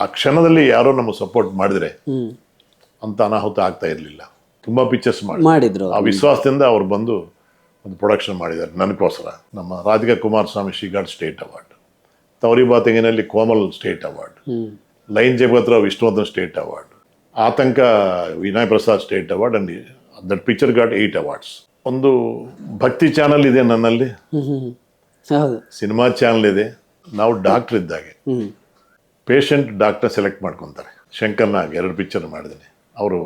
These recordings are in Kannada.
ಆ ಕ್ಷಣದಲ್ಲಿ ಯಾರೋ ನಮಗೆ ಸಪೋರ್ಟ್ ಮಾಡಿದ್ರೆ ಅಂತ ಅನಾಹುತ ಆಗ್ತಾ ಇರಲಿಲ್ಲ. ತುಂಬಾ ಪಿಕ್ಚರ್ಸ್ ಮಾಡಿ ಮಾಡಿದ್ರು. ಆ ವಿಶ್ವಾಸದಿಂದ ಅವ್ರು ಬಂದು ಒಂದು ಪ್ರೊಡಕ್ಷನ್ ಮಾಡಿದ್ದಾರೆ ನನಗೋಸ್ಕರ. ನಮ್ಮ Radhika Kumaraswamy she got state award ತವರಿ ಬಾತಿಂಗಿನಲ್ಲಿ Komal state award line Jayabhadra Vishnuvardhan state award Aatanka Vinay Prasad state award and that picture got eight awards ಒಂದು ಭಕ್ತಿ ಚಾನಲ್ ಇದೆ ನನ್ನಲ್ಲಿ. ಸಿನಿಮಾ ಚಾನಲ್ ಇದೆ. ನಾವು ಡಾಕ್ಟರ್ ಇದ್ದಾಗೆ. ಪೇಷಂಟ್ ಡಾಕ್ಟರ್ ಸೆಲೆಕ್ಟ್ ಮಾಡ್ಕೊತಾರೆ. ಶಂಕರ್ನಾಗ್ ಎರಡು ಪಿಕ್ಚರ್ ಮಾಡಿದ್ದೀನಿ. ಅವರು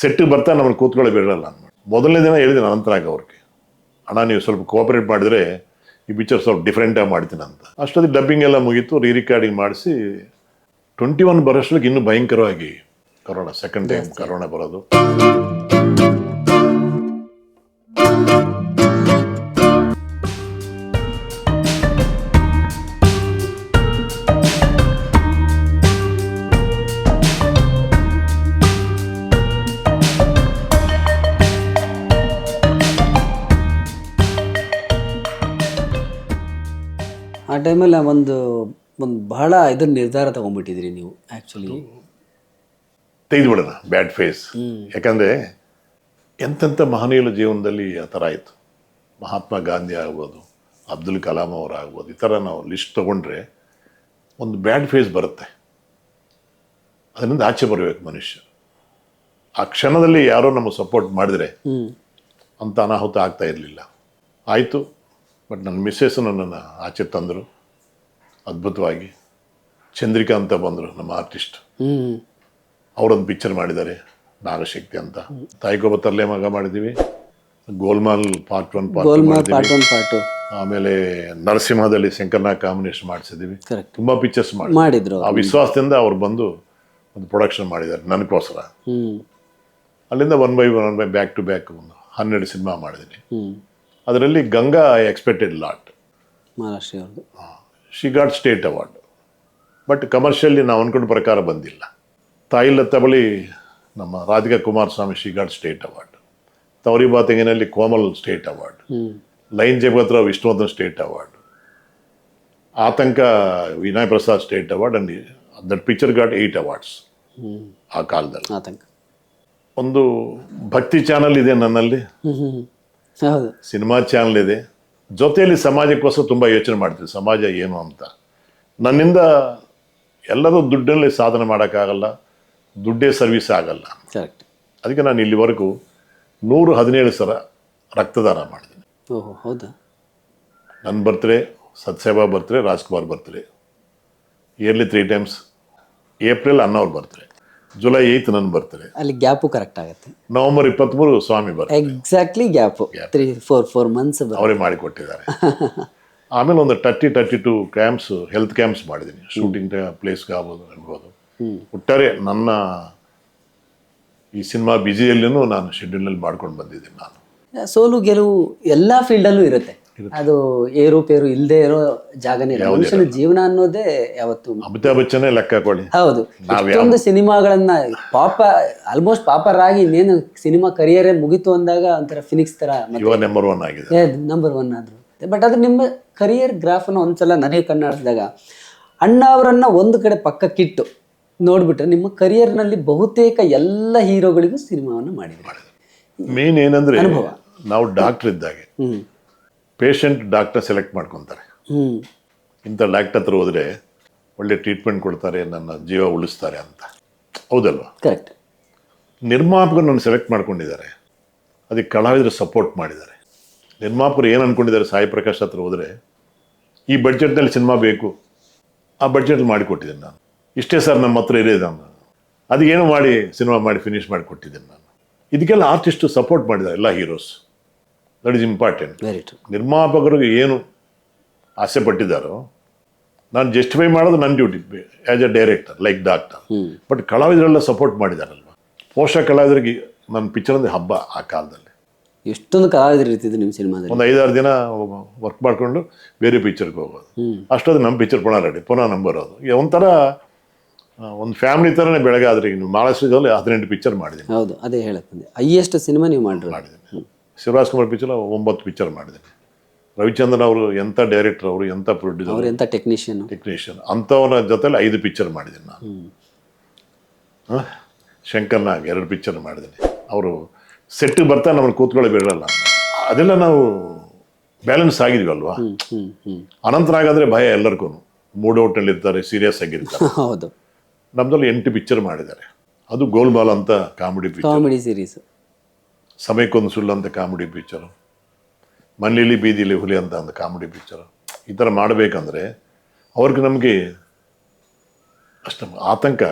ಸೆಟ್ಟಿಗೆ ಬರ್ತಾ ನಮ್ಮನ್ನು ಕೂತ್ಕೊಳ್ಳಿ ಬಿಡಲ್ಲ ಅಂದ್ಬಿಟ್ಟು ಮೊದಲನೇ ದಿನ ಹೇಳಿದ್ದೀನಿ ಅನಂತರಾಗ್ ಅವ್ರಿಗೆ. ಹಣ ನೀವು ಸ್ವಲ್ಪ ಕೋಆಪರೇಟ್ ಮಾಡಿದ್ರೆ ಈ ಪಿಕ್ಚರ್ ಸ್ವಲ್ಪ ಡಿಫ್ರೆಂಟಾಗಿ ಮಾಡ್ತೀನಿ ಅಂತ. ಅಷ್ಟೊತ್ತಿಗೆ ಡಬ್ಬಿಂಗ್ ಎಲ್ಲ ಮುಗೀತು. ರೀ ರಿಕಾರ್ಡಿಂಗ್ ಮಾಡಿಸಿ ಟ್ವೆಂಟಿ ಒನ್ ಬರೋಷ್ಟಕ್ಕೆ ಇನ್ನೂ ಭಯಂಕರವಾಗಿ ಕರೋನಾ ಸೆಕೆಂಡ್ ಟೈಮ್ ಕರೋನಾ ಬರೋದು. ಆ ಟೈಮಲ್ಲಿ ಒಂದು ಒಂದು ಬಹಳ ಇದ್ರ ನಿರ್ಧಾರ ತಗೊಂಡ್ಬಿಟ್ಟಿದ್ರಿ ನೀವು ಆ್ಯಕ್ಚುಲಿ ತೆಗೆದುಬಿಡೋಣ ಬ್ಯಾಡ್ ಫೇಸ್ ಯಾಕಂದರೆ ಎಂತೆಂಥ ಮಹನೀಯರ ಜೀವನದಲ್ಲಿ ಆ ಥರ ಆಯಿತು. ಮಹಾತ್ಮ ಗಾಂಧಿ ಆಗ್ಬೋದು ಅಬ್ದುಲ್ ಕಲಾಂ ಅವರು ಆಗ್ಬೋದು ಈ ಥರ ನಾವು ಲಿಸ್ಟ್ ತೊಗೊಂಡ್ರೆ ಒಂದು ಬ್ಯಾಡ್ ಫೇಸ್ ಬರುತ್ತೆ. ಅದರಿಂದ ಆಚೆ ಬರಬೇಕು ಮನುಷ್ಯ. ಆ ಕ್ಷಣದಲ್ಲಿ ಯಾರೋ ನಮಗೆ ಸಪೋರ್ಟ್ ಮಾಡಿದರೆ ಅಂತ ಅನಾಹುತ ಆಗ್ತಾ ಇರಲಿಲ್ಲ. ಆಯಿತು. ಬಟ್ ನನ್ನ ಮಿಸ್ಸಸ್ ನನ್ನನ್ನು ಆಚೆ ತಂದರು. ಅದ್ಭುತವಾಗಿ. ಚಂದ್ರಿಕಾ ಅಂತ ಬಂದರು ನಮ್ಮ ಆರ್ಟಿಸ್ಟ್. ಅವರೊಂದು ಪಿಕ್ಚರ್ ಮಾಡಿದ್ದಾರೆ ನಾಗಶಕ್ತಿ ಅಂತ. ತಾಯಿಗೊಬ್ಬ ತರಲೆ ಮಗ ಮಾಡಿದ್ದೀವಿ. Golmaal part one part two ಆಮೇಲೆ ನರಸಿಂಹದಲ್ಲಿ ಶಂಕರ್ನಾಗ್ ಕಾಂಬಿನೇಷನ್ ಮಾಡಿಸಿದ್ದೀವಿ. ತುಂಬ ಪಿಕ್ಚರ್ಸ್ ಮಾಡಿ ಮಾಡಿದ್ರು ಆ ವಿಶ್ವಾಸದಿಂದ ಅವ್ರು ಬಂದು ಒಂದು ಪ್ರೊಡಕ್ಷನ್ ಮಾಡಿದ್ದಾರೆ ನನಗೋಸ್ಕರ ಅಲ್ಲಿಂದ one by one by back to back ಒಂದು ಹನ್ನೆರಡು ಸಿನಿಮಾ ಮಾಡಿದ್ದೀನಿ. ಅದರಲ್ಲಿ Ganga I expected lot Maharashtra she got state award but commercially ನಾವು ಅನ್ಕೊಂಡ ಪ್ರಕಾರ ಬಂದಿಲ್ಲ. ತಾಯಿಲ ತಬಳಿ ಬಳಿ ನಮ್ಮ Radhika Kumaraswamy she got state award ತವರಿ ತೆಂಗಿನಲ್ಲಿ Komal state award line Jayabhadra Vishnuvardhan state award Aatanka Vinay Prasad state award and that picture got eight awards ಆ ಕಾಲದಲ್ಲಿ. ಆತಂಕ. ಒಂದು ಭಕ್ತಿ ಚಾನಲ್ ಇದೆ ನನ್ನಲ್ಲಿ. ಹೌದು. ಸಿನಿಮಾ ಚಾನಲ್ ಇದೆ. ಜೊತೆಯಲ್ಲಿ ಸಮಾಜಕ್ಕೋಸ್ಕರ ತುಂಬ ಯೋಚನೆ ಮಾಡ್ತೀವಿ ಸಮಾಜ ಏನು ಅಂತ. ನನ್ನಿಂದ ಎಲ್ಲರೂ ದುಡ್ಡಲ್ಲಿ ಸಾಧನೆ ಮಾಡೋಕ್ಕಾಗಲ್ಲ ದುಡ್ಡೇ ಸರ್ವಿಸ್ ಆಗಲ್ಲ. ಕರೆಕ್ಟ್ ಅದಕ್ಕೆ ನಾನು ಇಲ್ಲಿವರೆಗೂ ನೂರು ಹದಿನೇಳು ಸಲ ರಕ್ತದಾನ ಮಾಡಿದ್ದೀನಿ. ಓಹೋ ಹೌದಾ? ನನ್ನ birthday ಸತ್ಸೇವಾ birthday Rajkumar birthday yearly three times April ಅನ್ನೋರು ಬರ್ತ್ಡೇ ಜುಲೈ ಏಯ್ತ್ ನನ್ ಬರ್ತಾರೆ ಅಲ್ಲಿ ಗ್ಯಾಪು ಕರೆಕ್ಟ್ ಆಗುತ್ತೆ. ನವಂಬರ್ ಇಪ್ಪತ್ತ್ಮೂರು ಸ್ವಾಮಿ ಬರ್ತಾರೆ exactly gap. Three four four months ಅವರೇ ಮಾಡಿಕೊಟ್ಟಿದ್ದಾರೆ. ಆಮೇಲೆ ಒಂದು thirty thirty two camps health camps ಮಾಡಿದ್ದೀನಿ. ಶೂಟಿಂಗ್ ಪ್ಲೇಸ್ಗೆ ಆಗ್ಬೋದು ಅನ್ಬೋದು ಒಟ್ಟಾರೆ ನನ್ನ ಈ ಸಿನಿಮಾ ಬ್ಯುಸಿಯಲ್ಲಿನೂ ನಾನು ಶೆಡ್ಯೂಲ್ನಲ್ಲಿ ಮಾಡ್ಕೊಂಡು ಬಂದಿದ್ದೀನಿ ನಾನು. ಸೋಲು ಗೆಲುವು ಎಲ್ಲ ಫೀಲ್ಡಲ್ಲೂ ಇರುತ್ತೆ. ಅದು ಏರುಪೇರು ಇಲ್ಲದೆ ಇರೋ ಜಾಗನೇ ಇಲ್ಲ. ಮನುಷ್ಯನ ಜೀವನ ಅನ್ನೋದೇ ಯಾವತ್ತು ಅಮಿತಾಬ್ ಬಚ್ಚನೇ ಲೆಕ್ಕ ಹಾಕೊಳ್ಳಿ ಹೌದು. ಒಂದು ಸಿನಿಮಾಗಳನ್ನ ಪಾಪ ಆಲ್ಮೋಸ್ಟ್ ಪಾಪರಾಗಿ ಇನ್ನೇನು ಸಿನಿಮಾ ಕರಿಯರೇ ಮುಗಿತು ಅಂದಾಗ ಒಂಥರ ಫಿನಿಕ್ಸ್ ತರ ನಂಬರ್ ಒನ್ ಆಗಿದೆ. ನಂಬರ್ ಒನ್ ಆದ್ರು. ಬಟ್ ಅದು ನಿಮ್ಮ ಕರಿಯರ್ ಗ್ರಾಫ್ನ ಒಂದ್ಸಲ ನನಗೆ ಕಣ್ಣಾಡಿಸಿದಾಗ ಅಣ್ಣ ಅವರನ್ನ ಒಂದು ಕಡೆ ಪಕ್ಕಕ್ಕಿಟ್ಟು ನೋಡ್ಬಿಟ್ರೆ ನಿಮ್ಮ ಕರಿಯರ್ನಲ್ಲಿ ಬಹುತೇಕ ಎಲ್ಲ ಹೀರೋಗಳಿಗೂ ಸಿನಿಮಾವನ್ನು ಮಾಡಿದ್ರು. ಮೇನ್ ಏನಂದ್ರೆ ನಾವು ಡಾಕ್ಟರ್ ಇದ್ದಾಗೆ. ಹ್ಮ್. ಪೇಷಂಟ್ ಡಾಕ್ಟರ್ ಸೆಲೆಕ್ಟ್ ಮಾಡ್ಕೊತಾರೆ. ಇಂಥ ಡಾಕ್ಟರ್ ಹತ್ರ ಹೋದರೆ ಒಳ್ಳೆ ಟ್ರೀಟ್ಮೆಂಟ್ ಕೊಡ್ತಾರೆ ನನ್ನ ಜೀವ ಉಳಿಸ್ತಾರೆ ಅಂತ. ಹೌದಲ್ವಾ? ಕರೆಕ್ಟ್ ನಿರ್ಮಾಪಕರು ನನ್ನ ಸೆಲೆಕ್ಟ್ ಮಾಡ್ಕೊಂಡಿದ್ದಾರೆ. ಅದಕ್ಕೆ ಕಲಾವಿದರು ಸಪೋರ್ಟ್ ಮಾಡಿದ್ದಾರೆ. ನಿರ್ಮಾಪಕರು ಏನು ಅಂದ್ಕೊಂಡಿದ್ದಾರೆ ಸಾಯಿ ಪ್ರಕಾಶ್ ಹತ್ರ ಹೋದರೆ ಈ ಬಡ್ಜೆಟ್ನಲ್ಲಿ ಸಿನಿಮಾ ಬೇಕು ಆ ಬಡ್ಜೆಟ್ ಮಾಡಿಕೊಟ್ಟಿದ್ದೀನಿ ನಾನು. ಇಷ್ಟೇ ಸರ್ ನಮ್ಮ ಹತ್ರ ಇರೋದು ನಾನು. ಅದಕ್ಕೇನು ಮಾಡಿ ಸಿನಿಮಾ ಮಾಡಿ ಫಿನಿಶ್ ಮಾಡಿ ಕೊಟ್ಟಿದ್ದೀನಿ ನಾನು. ಇದಕ್ಕೆಲ್ಲ ಆರ್ಟಿಸ್ಟು ಸಪೋರ್ಟ್ ಮಾಡಿದ್ದಾರೆ ಎಲ್ಲ ಹೀರೋಸ್ ದಟ್ ಇಸ್ ಇಂಪಾರ್ಟೆಂಟ್ ನಿರ್ಮಾಪಕರು ಏನು ಆಸೆ ಪಟ್ಟಿದ್ದಾರೋ ನಾನು ಜಸ್ಟಿಫೈ ಮಾಡೋದು ನನ್ನ duty as a director like doctor but ಕಲಾವಿದರೆಲ್ಲ support ಮಾಡಿದಾರಲ್ವ? ಪೋಷಕ ಕಲಾವಿದರಿಗೆ ನನ್ನ ಪಿಕ್ಚರ್ ಅಂದ್ರೆ ಹಬ್ಬ ಆ ಕಾಲದಲ್ಲಿ. ಎಷ್ಟೊಂದು ಕಲಾವಿದರು ಇರ್ತಿದ್ರು ನಿಮ್ಮ ಸಿನಿಮಾದಲ್ಲಿ. ಒಂದು ಐದಾರು ದಿನ ವರ್ಕ್ ಮಾಡಿಕೊಂಡು ಬೇರೆ ಪಿಕ್ಚರ್ಗೆ ಹೋಗೋದು. ಅಷ್ಟೊಂದು ನಮ್ಮ ಪಿಕ್ಚರ್ ಪುನಃ ರೆಡಿ ಪುನಃ ನಮ್ಮ ಬರೋದು. ಈಗ ಒಂಥರ ಒಂದು ಫ್ಯಾಮಿಲಿ ಥರನೇ ಬೆಳಗ್ಗೆ ಆದರೆ ಇನ್ನು ಮಹಾರಾಷ್ಟ್ರದಲ್ಲಿ ಹದಿನೆಂಟು ಪಿಕ್ಚರ್ ಮಾಡಿದ್ದೀನಿ. ಹೌದು ಅದೇ ಹೇಳಕ್ಕೆ ಹೈಯೆಸ್ಟ್ ಸಿನಿಮಾ ನೀವು ಮಾಡಿರೋ ಮಾಡಿದ್ದೀನಿ. ಶಿವರಾಜ್ ಕುಮಾರ್ ಪಿಕ್ಚರ್ ಒಂಬತ್ತು ಪಿಕ್ಚರ್ ಮಾಡಿದೆ. ರವಿಚಂದ್ರನ್ ಅವರು ಎಂಥ ಡೈರೆಕ್ಟರ್ ಅವರು ಎಂಥ ಪ್ರೊಡ್ಯೂಸರ್ ಅವ್ರು ಎಂತ ಟೆಕ್ನಿಷಿಯನ್ ಟೆಕ್ನಿಷಿಯನ್ ಅಂಥವನ ಜೊತೆಲಿ ಐದು ಪಿಕ್ಚರ್ ಮಾಡಿದ್ದೀನಿ ನಾನು? ಶಂಕರ್ ನಾಗ್ ಎರಡು ಪಿಕ್ಚರ್ ಮಾಡಿದ್ದೀನಿ. ಅವರು ಸೆಟ್ಟಿಗೆ ಬರ್ತಾ ನಮ್ಮನ್ನು ಕೂತ್ಕೊಳ್ಳಿ ಬಿಡಲ್ಲ ಅದೆಲ್ಲ ನಾವು ಬ್ಯಾಲೆನ್ಸ್ ಆಗಿದ್ವಿ ಅಲ್ವಾ ಅನಂತನಾಗ್ ಅಂದ್ರೆ ಭಯ ಎಲ್ಲರಿಗೂ ಮೂಡ್ ಔಟ್ನಲ್ಲಿ ಇರ್ತಾರೆ ಸೀರಿಯಸ್ ಆಗಿರ್ತಾರೆ. ಹೌದು. ನಮ್ದಲ್ಲಿ ಎಂಟು ಪಿಕ್ಚರ್ ಮಾಡಿದ್ದಾರೆ. ಅದು ಗೋಲ್ಮಾಲ್ ಅಂತ comedy picture comedy series Samayakkondu Sullu ಅಂತ ಕಾಮಿಡಿ ಪಿಕ್ಚರು ಮನೇಲಿ ಬೀದಿಲಿ ಹುಲಿ ಅಂತ ಒಂದು ಕಾಮಿಡಿ ಪಿಕ್ಚರು ಈ ಥರ ಮಾಡಬೇಕಂದ್ರೆ ಅವ್ರಿಗೆ ನಮಗೆ ಅಷ್ಟು ಆತಂಕ.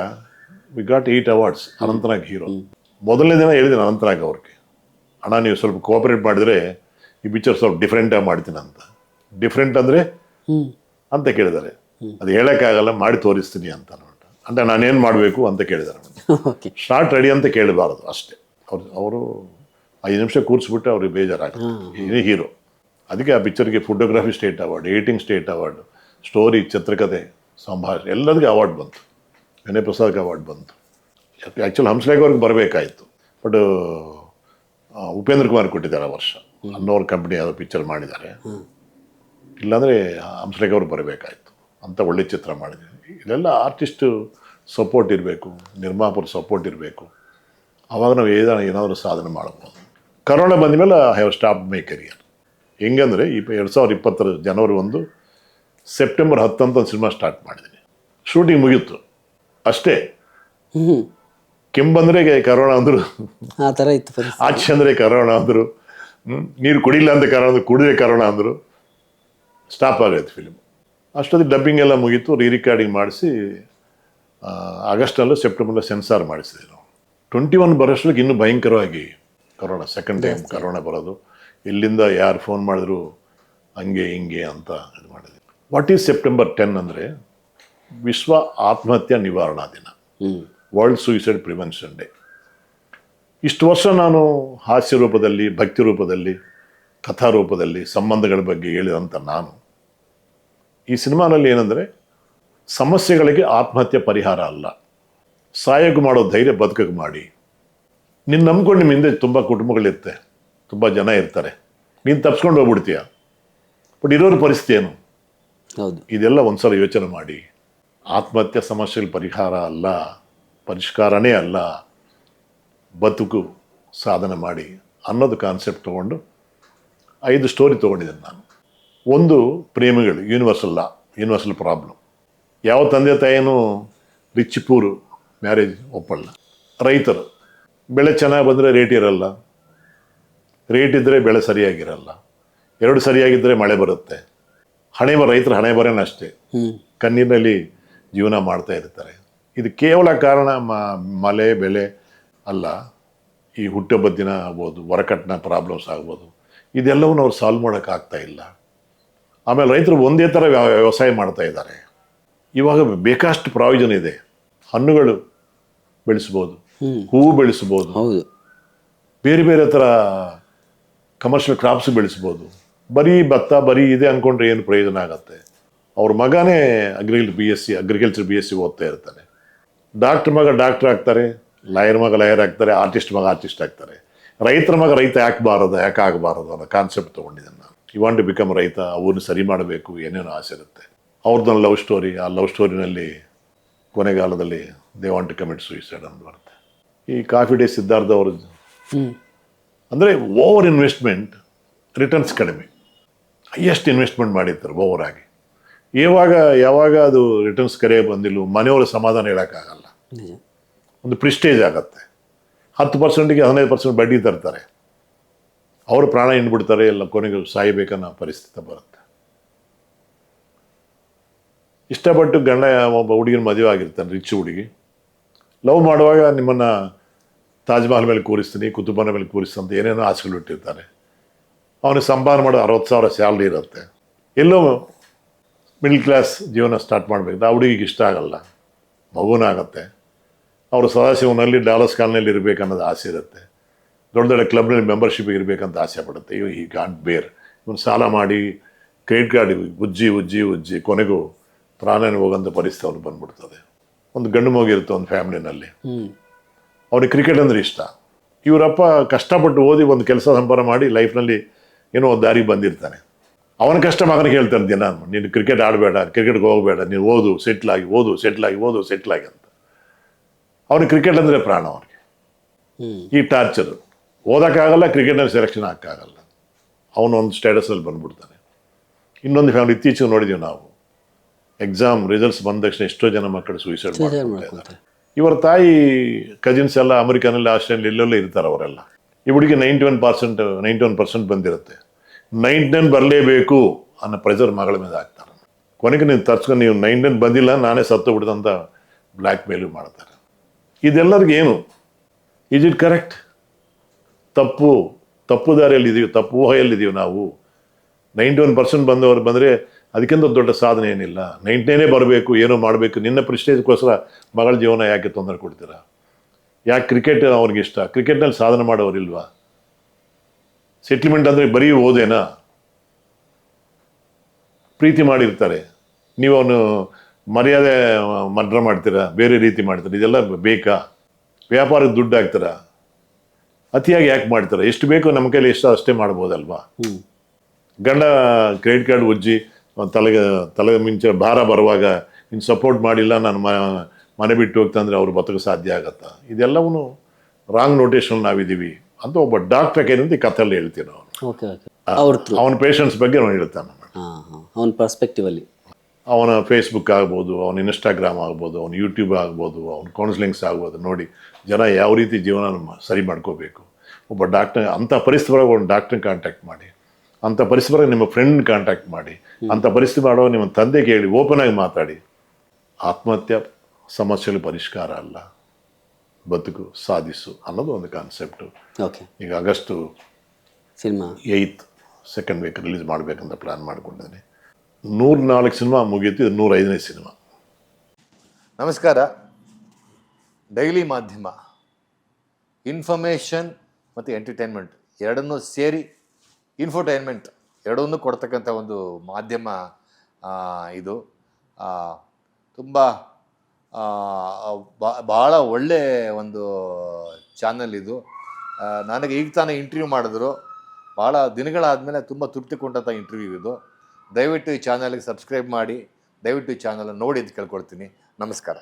We got eight awards Anantnag hero ಮೊದಲನೇ ದಿನ ಹೇಳಿದ್ದೀನಿ ಅನಂತನಾಗ್ ಅವ್ರಿಗೆ. ಅಣ್ಣ ನೀವು ಸ್ವಲ್ಪ ಕೋಆಪರೇಟ್ ಮಾಡಿದರೆ ಈ ಪಿಕ್ಚರ್ ಸ್ವಲ್ಪ ಡಿಫ್ರೆಂಟಾಗಿ ಮಾಡ್ತೀನಿ ಅಂತ. ಡಿಫ್ರೆಂಟ್ ಅಂದರೆ? ಅಂತ ಕೇಳಿದ್ದಾರೆ. ಅದು ಹೇಳೋಕ್ಕಾಗಲ್ಲ ಮಾಡಿ ತೋರಿಸ್ತೀನಿ ಅಂತ ಅನ್ಬಿಟ್ಟು ಅಂದರೆ ನಾನೇನು ಮಾಡಬೇಕು? ಅಂತ ಕೇಳಿದ್ದಾರೆ ಶಾರ್ಟ್ ರೆಡಿ ಅಂತ ಕೇಳಬಾರದು ಅಷ್ಟೇ. ಅವ್ರು ಅವರು ಐದು ನಿಮಿಷ ಕೂರಿಸ್ಬಿಟ್ಟು ಅವ್ರಿಗೆ ಬೇಜಾರಾಗ್ತದೆ ಇದೇ ಹೀರೋ. ಅದಕ್ಕೆ ಆ ಪಿಕ್ಚರ್ಗೆ photography state award editing state award story ಚಿತ್ರಕಥೆ ಸಂಭಾಷಣೆ ಎಲ್ಲದಕ್ಕೆ ಅವಾರ್ಡ್ ಬಂತು. ವಿನಯ್ ಪ್ರಸಾದ್ಗೆ ಅವಾರ್ಡ್ ಬಂತು. ಆ್ಯಕ್ಚುಲಿ ಹಂಸಲೇಖ ಅವ್ರಿಗೆ ಬರಬೇಕಾಯಿತು. ಬಟ್ ಉಪೇಂದ್ರ ಕುಮಾರ್ ಕೊಟ್ಟಿದ್ದಾರೆ ಆ ವರ್ಷ. ಅನ್ನೋರ್ ಕಂಪ್ನಿ ಯಾವುದೋ ಪಿಕ್ಚರ್ ಮಾಡಿದ್ದಾರೆ. ಇಲ್ಲಾಂದರೆ ಹಂಸಲೇಖ ಅವ್ರಿಗೆ ಬರಬೇಕಾಯ್ತು. ಅಂತ ಒಳ್ಳೆ ಚಿತ್ರ ಮಾಡಿದ್ದೀನಿ ಇದೆಲ್ಲ ಆರ್ಟಿಸ್ಟು ಸಪೋರ್ಟ್ ಇರಬೇಕು ನಿರ್ಮಾಪಕರ ಸಪೋರ್ಟ್ ಇರಬೇಕು. ಆವಾಗ ನಾವು ಏನಾದ್ರು ಏನಾದರೂ ಸಾಧನೆ ಮಾಡ್ಬೋದು. ಕರೋನಾ ಬಂದ ಮೇಲೆ I have stop my career ಹೆಂಗಂದರೆ ಇಪ್ಪ ಎರಡು ಸಾವಿರದ ಇಪ್ಪತ್ತರ ಜನವರಿ ಒಂದು ಸೆಪ್ಟೆಂಬರ್ ಹತ್ತಂತ ಒಂದು ಸಿನಿಮಾ ಸ್ಟಾರ್ಟ್ ಮಾಡಿದ್ದೀನಿ. ಶೂಟಿಂಗ್ ಮುಗಿಯಿತು ಅಷ್ಟೇ. ಕೆಂಬಂದ್ರೆ ಕರೋನಾ ಅಂದರು. ಆ ಥರ ಇತ್ತು ಆಚೆ ಅಂದರೆ ಕರೋನಾ ಅಂದರು. ನೀರು ಕುಡಿಲ್ಲ ಅಂತ ಕಾರಣ ಅಂದ್ರೆ ಕುಡಿದ್ರೆ ಕಾರಣ ಅಂದರು. ಸ್ಟಾಪ್ ಆಗೈತೆ ಫಿಲ್ಮ್ ಅಷ್ಟೊತ್ತಿಗೆ ಡಬ್ಬಿಂಗ್ ಎಲ್ಲ ಮುಗೀತು ರೀ ರಿಕಾರ್ಡಿಂಗ್ ಮಾಡಿಸಿ ಆಗಸ್ಟಲ್ಲೂ ಸೆಪ್ಟೆಂಬರ್లో ಸೆನ್ಸಾರ್ ಮಾಡಿಸಿದೆ ನಾವು. ಟ್ವೆಂಟಿ ಒನ್ ಬರೋಷ್ಟಕ್ಕೆ ಇನ್ನೂ ಭಯಂಕರವಾಗಿ ಕರೋನಾ ಸೆಕೆಂಡ್ ಟೈಮ್ ಕರೋಣ ಬರೋದು. ಇಲ್ಲಿಂದ ಯಾರು ಫೋನ್ ಮಾಡಿದ್ರು ಹಂಗೆ ಹಿಂಗೆ ಅಂತ ಇದು ಮಾಡಿದ್ವಿ ವಾಟ್ ಈಸ್ ಸೆಪ್ಟೆಂಬರ್ ಟೆನ್ ಅಂದರೆ ವಿಶ್ವ ಆತ್ಮಹತ್ಯೆ ನಿವಾರಣಾ ದಿನ. ವರ್ಲ್ಡ್ ಸೂಯಿಸೈಡ್ ಪ್ರಿವೆನ್ಷನ್ ಡೇ ಇಷ್ಟು ವರ್ಷ ನಾನು ಹಾಸ್ಯ ರೂಪದಲ್ಲಿ ಭಕ್ತಿ ರೂಪದಲ್ಲಿ ಕಥಾ ರೂಪದಲ್ಲಿ ಸಂಬಂಧಗಳ ಬಗ್ಗೆ ಹೇಳಿದಂಥ ನಾನು ಈ ಸಿನಿಮಾನಲ್ಲಿ ಏನಂದರೆ ಸಮಸ್ಯೆಗಳಿಗೆ ಆತ್ಮಹತ್ಯೆ ಪರಿಹಾರ ಅಲ್ಲ. ಸಹಾಯಕ್ಕೆ ಮಾಡೋ ಧೈರ್ಯ ಬದುಕಕ್ಕೆ ಮಾಡಿ. ನಿನ್ನ ನಂಬ್ಕೊಂಡು ನಿಮ್ಮ ಹಿಂದೆ ತುಂಬ ಕುಟುಂಬಗಳಿರುತ್ತೆ ತುಂಬ ಜನ ಇರ್ತಾರೆ. ನೀನು ತಪ್ಸ್ಕೊಂಡು ಹೋಗ್ಬಿಡ್ತೀಯ? ಬಟ್ ಇರೋರ ಪರಿಸ್ಥಿತಿ ಏನು? ಹೌದು. ಇದೆಲ್ಲ ಒಂದ್ಸಲ ಯೋಚನೆ ಮಾಡಿ. ಆತ್ಮಹತ್ಯೆ ಸಮಸ್ಯೆಗಳ ಪರಿಹಾರ ಅಲ್ಲ ಪರಿಷ್ಕಾರನೇ ಅಲ್ಲ. ಬದುಕು ಸಾಧನೆ ಮಾಡಿ ಅನ್ನೋದು ಕಾನ್ಸೆಪ್ಟ್ ತೊಗೊಂಡು ಐದು ಸ್ಟೋರಿ ತೊಗೊಂಡಿದ್ದೇನೆ ನಾನು. ಒಂದು ಪ್ರೇಮಿಗಳು ಯೂನಿವರ್ಸಲ್ ಲಾ ಯೂನಿವರ್ಸಲ್ ಪ್ರಾಬ್ಲಮ್ ಯಾವ ತಂದೆ ತಾಯಿನೂ ರಿಚ್ ಪೂರು ಮ್ಯಾರೇಜ್ ಒಪ್ಪಲ್ಲ. ರೈತರು. ಬೆಳೆ ಚೆನ್ನಾಗಿ ಬಂದರೆ ರೇಟ್ ಇರಲ್ಲ. ರೇಟ್ ಇದ್ದರೆ ಬೆಳೆ ಸರಿಯಾಗಿರಲ್ಲ. ಎರಡು ಸರಿಯಾಗಿದ್ದರೆ ಮಳೆ ಬರುತ್ತೆ. ಹಣೆ ಬರ ರೈತರು ಹಣೆ ಬರೋಣ ಅಷ್ಟೇ. ಕಣ್ಣಿನಲ್ಲಿ ಕಣ್ಣೀರಿನಲ್ಲಿ ಜೀವನ ಮಾಡ್ತಾ ಇರ್ತಾರೆ. ಇದು ಕೇವಲ ಕಾರಣ ಮ- ಮಳೆ ಬೆಳೆ ಅಲ್ಲ. ಈ ಹುಟ್ಟುಹಬ್ಬದ ದಿನ ಆಗ್ಬೋದು ಹೊರಕಟ್ಟಿನ ಪ್ರಾಬ್ಲಮ್ಸ್ ಆಗ್ಬೋದು. ಇದೆಲ್ಲವನ್ನು ಅವ್ರು ಸಾಲ್ವ್ ಮಾಡೋಕ್ಕಾಗ್ತಾ ಇಲ್ಲ. ಆಮೇಲೆ ರೈತರು ಒಂದೇ ಥರ ವ್ಯ- ವ್ಯವಸಾಯ ಮಾಡ್ತಾ ಇದ್ದಾರೆ. ಇವಾಗ ಬೇಕಷ್ಟು ಪ್ರಾವಿಷನ್ ಇದೆ. ಹಣ್ಣುಗಳು ಬೆಳೆಸ್ಬೋದು. ಹೂವು ಬೆಳೆಸಬಹುದು. ಹೌದು. ಬೇರೆ ಬೇರೆ ಥರ ಕಮರ್ಷಿಯಲ್ ಕ್ರಾಪ್ಸ್ ಬೆಳೆಸ್ಬೋದು ಬರೀ ಭತ್ತ ಬರೀ ಇದೆ ಅಂದ್ಕೊಂಡ್ರೆ ಏನು ಪ್ರಯೋಜನ ಆಗತ್ತೆ? ಅವ್ರ ಮಗನೇ agriculture B S C agriculture B S C ಓದ್ತಾ ಇರ್ತಾನೆ. ಡಾಕ್ಟ್ರ್ ಮಗ ಡಾಕ್ಟ್ರ್ ಆಗ್ತಾರೆ ಲಾಯರ್ ಮಗ ಲಾಯರ್ ಆಗ್ತಾರೆ ಆರ್ಟಿಸ್ಟ್ ಮಗ ಆರ್ಟಿಸ್ಟ್ ಆಗ್ತಾರೆ. ರೈತರ ಮಗ ರೈತ ಯಾಕೆ ಬಾರದು ಯಾಕೆ ಆಗಬಾರದು ಅನ್ನೋ ಕಾನ್ಸೆಪ್ಟ್ ತೊಗೊಂಡಿದ್ದೇನೆ ನಾನು. ಯು ವಾಂಟ್ ಟು ಬಿಕಮ್ ರೈತ ಅವ್ರನ್ನ ಸರಿ ಮಾಡಬೇಕು ಏನೇನೋ ಆಸೆ ಇರುತ್ತೆ. ಅವ್ರದ್ದೊಂದು ಲವ್ ಸ್ಟೋರಿ ಆ ಲವ್ ಸ್ಟೋರಿನಲ್ಲಿ ಕೊನೆಗಾಲದಲ್ಲಿ they want to commit suicide ಅಂತ ಬರುತ್ತೆ. ಈ ಕಾಫಿ ಡೇ ಸಿದ್ಧಾರ್ಥ ಅವರು ಹ್ಮ್. ಅಂದರೆ ಓವರ್ ಇನ್ವೆಸ್ಟ್ಮೆಂಟ್ ರಿಟರ್ನ್ಸ್ ಕಡಿಮೆ. ಹೈಯೆಸ್ಟ್ ಇನ್ವೆಸ್ಟ್ಮೆಂಟ್ ಮಾಡಿರ್ತಾರೆ ಓವರ್ ಆಗಿ. ಯಾವಾಗ ಯಾವಾಗ ಅದು ರಿಟರ್ನ್ಸ್ ಕರೆ ಬಂದಿಲ್ಲ ಮನೆಯವರ ಸಮಾಧಾನ ಹೇಳೋಕ್ಕಾಗಲ್ಲ. ಒಂದು ಪ್ರಿಸ್ಟೇಜ್ ಆಗತ್ತೆ. ಹತ್ತು ಪರ್ಸೆಂಟಿಗೆ ಹದಿನೈದು ಪರ್ಸೆಂಟ್ ಬಡ್ಡಿ ತರ್ತಾರೆ. ಅವರು ಪ್ರಾಣ ಹಿಂಡ್ಬಿಡ್ತಾರೆ ಎಲ್ಲ ಕೊನೆಗೆ ಸಾಯಬೇಕನ್ನೋ ಪರಿಸ್ಥಿತಿ ಬರುತ್ತೆ. ಇಷ್ಟಪಟ್ಟು ಗಂಡ ಒಬ್ಬ ಹುಡುಗಿನ ಮದುವೆ ಆಗಿರ್ತಾನೆ ರಿಚ್ ಹುಡುಗಿ. ಲವ್ ಮಾಡುವಾಗ ನಿಮ್ಮನ್ನು ತಾಜ್ ಮಹಲ್ ಮೇಲೆ ಕೂರಿಸ್ತೀನಿ, ಕುತುಬನ ಮೇಲೆ ಕೂರಿಸ್ತೀನಿ ಅಂತ ಏನೇನೋ ಆಸೆಗಳು ಇಟ್ಟಿರ್ತಾರೆ ಅವನಿಗೆ ಸಂಪಾದನೆ ಮಾಡೋ ಅರವತ್ತು ಸಾವಿರ ಸ್ಯಾಲ್ರಿ ಇರುತ್ತೆ. ಎಲ್ಲೋ ಮಿಡ್ಲ್ ಕ್ಲಾಸ್ ಜೀವನ ಸ್ಟಾರ್ಟ್ ಮಾಡಬೇಕು. ಆ ಹುಡುಗಿಗೆ ಇಷ್ಟ ಆಗಲ್ಲ. ಮಗುನಾಗತ್ತೆ. ಅವರು ಸದಾಶಿವನಲ್ಲಿ ಡಾಲರ್ಸ್ ಕಾಲ್ನಲ್ಲಿ ಇರಬೇಕು ಅನ್ನೋದು ಆಸೆ ಇರುತ್ತೆ. ದೊಡ್ಡ ದೊಡ್ಡ ಕ್ಲಬ್ನಲ್ಲಿ ಮೆಂಬರ್ಶಿಪ್ ಇರಬೇಕಂತ ಆಸೆ ಪಡುತ್ತೆ. ಇವ್ ಈ ಗಾಂಟ್ ಬೇರ್. ಇವನು ಸಾಲ ಮಾಡಿ ಕ್ರೆಡಿಟ್ ಕಾರ್ಡ್ ಉಜ್ಜಿ ಉಜ್ಜಿ ಉಜ್ಜಿ ಕೊನೆಗೂ ಪ್ರಾಣನೇ ಹೋಗೋಂಥ ಪರಿಸ್ಥಿತಿ ಅವ್ನು ಬಂದ್ಬಿಡ್ತದೆ. ಒಂದು ಗಂಡು ಮಗು ಇರುತ್ತೆ ಒಂದು ಫ್ಯಾಮಿಲಿನಲ್ಲಿ. ಅವ್ರಿಗೆ ಕ್ರಿಕೆಟ್ ಅಂದರೆ ಇಷ್ಟ. ಇವರಪ್ಪ ಕಷ್ಟಪಟ್ಟು ಓದಿ ಒಂದು ಕೆಲಸ ಸಂಪಾದನೆ ಮಾಡಿ ಲೈಫ್ನಲ್ಲಿ ಏನೋ ಒಂದು ದಾರಿಗೆ ಬಂದಿರ್ತಾನೆ. ಅವನ ಕಷ್ಟ ಮಗನಿಗೆ ಹೇಳ್ತಾನೆ ದಿನ ನೀನು ಕ್ರಿಕೆಟ್ ಆಡಬೇಡ ಕ್ರಿಕೆಟ್ಗೆ ಹೋಗಬೇಡ ನೀನು ಓದು ಸೆಟ್ಲ್ ಆಗಿ ಓದು ಸೆಟ್ಲ್ ಆಗಿ ಓದು ಸೆಟ್ಲ್ ಆಗಿ ಅಂತ. ಅವನಿಗೆ ಕ್ರಿಕೆಟ್ ಅಂದರೆ ಪ್ರಾಣ ಅವನಿಗೆ. ಈ ಟಾರ್ಚರ್ ಓದೋಕ್ಕಾಗಲ್ಲ ಕ್ರಿಕೆಟ್ನಲ್ಲಿ ಸೆಲೆಕ್ಷನ್ ಹಾಕೋಕ್ಕಾಗಲ್ಲ ಅವನೊಂದು ಒಂದು ಸ್ಟೇಟಸಲ್ಲಿ ಬಂದ್ಬಿಡ್ತಾನೆ. ಇನ್ನೊಂದು ಫ್ಯಾಮಿಲಿ ಇತ್ತೀಚೆಗೆ ನೋಡಿದ್ದೀವಿ ನಾವು. ಎಕ್ಸಾಮ್ ರಿಸಲ್ಟ್ಸ್ ಬಂದ ತಕ್ಷಣ ಎಷ್ಟೋ ಜನ ಮಕ್ಕಳು ಸೂಸೈಡ್ ಮಾಡ್ತಾರೆ ಇವರ ತಾಯಿ ಕಜಿನ್ಸ್ ಎಲ್ಲ ಅಮೆರಿಕಾನಲ್ಲಿ, ಆಸ್ಟ್ರೇಲಿಯಲ್ಲಿ ಎಲ್ಲೆಲ್ಲ ಇರ್ತಾರೆ ಅವರೆಲ್ಲ. ಈ ಹುಡುಗಿ ninety one percent ninety one percent ಬಂದಿರುತ್ತೆ. ನೈಂಟಿ ನೈನ್ ಬರಲೇಬೇಕು ಅನ್ನೋ ಪ್ರೆಷರ್ ಮಗಳ ಮೇಲೆ ಹಾಕ್ತಾರೆ ಕೊನೆಗೆ ನೀವು ತರ್ಸ್ಕೊಂಡು ನೀವು ನೈಂಟಿ ನೈನ್ ಬಂದಿಲ್ಲ, ನಾನೇ ಸತ್ತು ಬಿಡ್ದಂತ ಬ್ಲ್ಯಾಕ್ ಮೇಲು ಮಾಡ್ತಾರೆ. ಇದೆಲ್ಲರಿಗೂ ಏನು? ಈಸ್ ಇಟ್ ಕರೆಕ್ಟ್ ತಪ್ಪು ತಪ್ಪು ದಾರಿಯಲ್ಲಿ ಇದ್ದೀವಿ ತಪ್ಪು ಊಹೆಯಲ್ಲಿದ್ದೀವಿ ನಾವು. ನೈಂಟಿ ಒನ್ ಪರ್ಸೆಂಟ್ ಬಂದವರು ಬಂದರೆ ಅದಕ್ಕಿಂತ ದೊಡ್ಡ ಸಾಧನೆ ಏನಿಲ್ಲ. ನೈಂಟಿನೇ ಬರಬೇಕು, ಏನೋ ಮಾಡಬೇಕು. ನಿನ್ನ ಪ್ರಿಸ್ಟೇಜ್ಗೋಸ್ಕರ ಮಗಳ ಜೀವನ ಯಾಕೆ ತೊಂದರೆ ಕೊಡ್ತೀರಾ? ಯಾಕೆ ಕ್ರಿಕೆಟ್ ಅವ್ರಿಗೆ ಇಷ್ಟ? ಕ್ರಿಕೆಟ್ನಲ್ಲಿ ಸಾಧನೆ ಮಾಡೋರಿಲ್ವಾ ಸೆಟ್ಲ್ಮೆಂಟ್ ಅಂದರೆ ಬರೀ ಓದೇನಾ? ಪ್ರೀತಿ ಮಾಡಿರ್ತಾರೆ. ನೀವು ಅವನು ಮರ್ಯಾದೆ ಮಡ್ರ ಮಾಡ್ತೀರಾ? ಬೇರೆ ರೀತಿ ಮಾಡ್ತೀರಾ? ಇದೆಲ್ಲ ಬೇಕಾ? ವ್ಯಾಪಾರಕ್ಕೆ ದುಡ್ಡು ಹಾಕ್ತೀರಾ? ಅತಿಯಾಗಿ ಯಾಕೆ ಮಾಡ್ತೀರಾ? ಎಷ್ಟು ಬೇಕೋ ನಮ್ಮ ಕೈಲಿ ಎಷ್ಟು ಅಷ್ಟೇ ಮಾಡ್ಬೋದಲ್ವಾ? ಗಂಡ ಕ್ರೆಡಿಟ್ ಕಾರ್ಡ್ ಉಜ್ಜಿ ತಲೆಗೆ ತಲೆಗೆ ಮಿಂಚೆ ಭಾರ ಬರುವಾಗ ಇನ್ನು ಸಪೋರ್ಟ್ ಮಾಡಿಲ್ಲ ನಾನು ಮನೆ ಬಿಟ್ಟು ಹೋಗ್ತಂದ್ರೆ ಅವ್ರು ಬದುಕು ಸಾಧ್ಯ ಆಗತ್ತಾ? ಇದೆಲ್ಲವೂ ರಾಂಗ್ ನೋಟೇಶನ್ ನಾವಿದ್ದೀವಿ ಅಂತ ಒಬ್ಬ ಡಾಕ್ಟರ್ ಕೈನಿಂದ ಈ ಕಥೆಯಲ್ಲಿ ಹೇಳ್ತೀನಿ ಅವನು. ಅವನ ಪೇಷಂಟ್ಸ್ ಬಗ್ಗೆ ಅವನು ಹೇಳ್ತಾನೆ ಅವನ. ಪರ್ಸ್ಪೆಕ್ಟಿವ್ ಅಲ್ಲಿ. ಅವನ ಫೇಸ್ಬುಕ್ ಆಗ್ಬೋದು ಅವನ ಇನ್ಸ್ಟಾಗ್ರಾಮ್ ಆಗ್ಬೋದು ಅವನ ಯೂಟ್ಯೂಬ್ ಆಗ್ಬೋದು ಅವನ ಕೌನ್ಸಿಲಿಂಗ್ಸ್ ಆಗ್ಬೋದು ನೋಡಿ ಜನ ಯಾವ ರೀತಿ ಜೀವನ ಸರಿ ಮಾಡ್ಕೋಬೇಕು. ಒಬ್ಬ ಡಾಕ್ಟರ್ ಅಂಥ ಪರಿಸ್ಥಿತಿ ಒಳಗೆ ಒಂದು ಡಾಕ್ಟ್ರನ್ನ ಕಾಂಟ್ಯಾಕ್ಟ್ ಮಾಡಿ. ಅಂಥ ಪರಿಸ್ಥಿತಿ ನಿಮ್ಮ ಫ್ರೆಂಡ್ ಕಾಂಟ್ಯಾಕ್ಟ್ ಮಾಡಿ. ಅಂಥ ಪರಿಸ್ಥಿತಿ ಮಾಡೋ ನಿಮ್ಮ ತಂದೆ ಕೇಳಿ ಓಪನ್ ಆಗಿ ಮಾತಾಡಿ. ಆತ್ಮಹತ್ಯೆ ಸಮಸ್ಯೆಗಳು ಪರಿಷ್ಕಾರ ಅಲ್ಲ. ಬದುಕು ಸಾಧಿಸು ಅನ್ನೋದು ಒಂದು ಕಾನ್ಸೆಪ್ಟು ಓಕೆ ಈಗ August cinema. Eight second week release ಮಾಡಬೇಕಂತ ಪ್ಲಾನ್ ಮಾಡಿಕೊಂಡಿದ್ದೀನಿ. ನೂರ ನಾಲ್ಕು ಸಿನಿಮಾ ಮುಗೀತು ಇದು ನೂರೈದನೇ ಸಿನಿಮಾ. ನಮಸ್ಕಾರ. ಡೈಲಿ ಮಾಧ್ಯಮ ಇನ್ಫಾರ್ಮೇಷನ್ ಮತ್ತು ಎಂಟರ್ಟೈನ್ಮೆಂಟ್ ಎರಡನ್ನೂ ಸೇರಿ ಇನ್ಫೋಟೈನ್ಮೆಂಟ್ ಎರಡನ್ನೂ ಕೊಡ್ತಕ್ಕಂಥ ಒಂದು ಮಾಧ್ಯಮ ಇದು. ತುಂಬ ಭಾಳ ಒಳ್ಳೆ ಒಂದು ಚಾನಲ್ ಇದು. ನನಗೆ ಈಗ ತಾನೇ ಇಂಟರ್ವ್ಯೂ ಮಾಡಿದ್ರು. ಭಾಳ ದಿನಗಳಾದಮೇಲೆ ತುಂಬ ತೃಪ್ತಿ ಕೊಂಡಂಥ ಇಂಟರ್ವ್ಯೂ ಇದು. ದಯವಿಟ್ಟು ಈ ಚಾನಲ್ಗೆ ಸಬ್ಸ್ಕ್ರೈಬ್ ಮಾಡಿ, ದಯವಿಟ್ಟು ಈ ಚಾನಲ್ ನೋಡಿ ಅಂತ ಕೇಳ್ಕೊಳ್ತೀನಿ ನಮಸ್ಕಾರ.